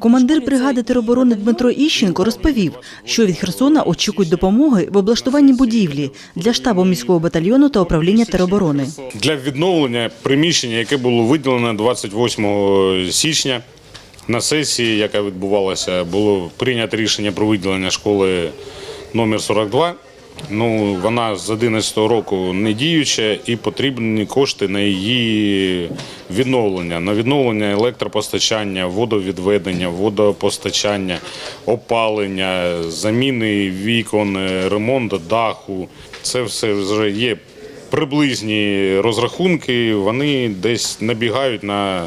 Командир бригади тероборони Дмитро Іщенко розповів, що від Херсона очікують допомоги в облаштуванні будівлі для штабу міського батальйону та управління тероборони. для відновлення приміщення, яке було виділено 28 січня на сесії, яка відбувалася, було прийнято рішення про виділення школи номер 42. Ну, вона з 11 року не діюча і потрібні кошти на її відновлення, на відновлення електропостачання, водовідведення, водопостачання, опалення, заміни вікон, ремонт даху. Це все вже є приблизні розрахунки, вони десь набігають на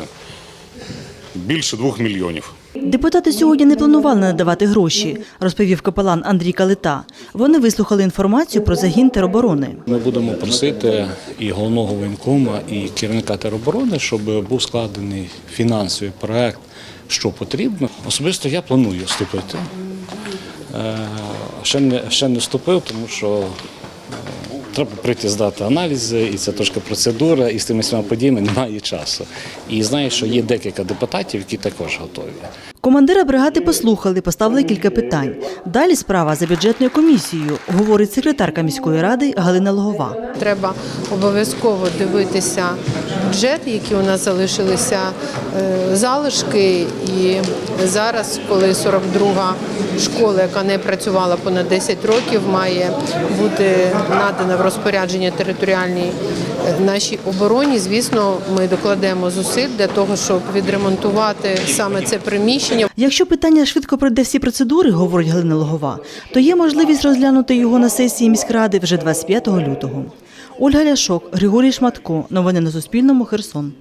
більше двох мільйонів. Депутати сьогодні не планували надавати гроші, розповів капелан Андрій Калита. Вони вислухали інформацію про загін тероборони. Ми будемо просити і головного воєнкома, і керівника тероборони, щоб був складений фінансовий проект, що потрібно. Особисто я планую вступити. Е, Ще не, ще не вступив, тому що треба прийти здати аналізи, і це трошки процедура, і з тими всіма подіями немає часу. І знаю, що є декілька депутатів, які також готові. Командира бригади послухали, поставили кілька питань. Далі справа за бюджетною комісією, говорить секретарка міської ради Галина Логова. Треба обов'язково дивитися бюджет, які у нас залишилися е, залишки. І зараз, коли 42-га школа, яка не працювала понад 10 років, має бути надана в розпорядження територіальній е, нашій обороні. Звісно, ми докладемо зусиль для того, щоб відремонтувати саме це приміщення. Якщо питання швидко пройде всі процедури, говорить Галина Логова, то є можливість розглянути його на сесії міськради вже 25 лютого. Ольга Ляшок, Григорій Шматко. Новини на Суспільному. Херсон.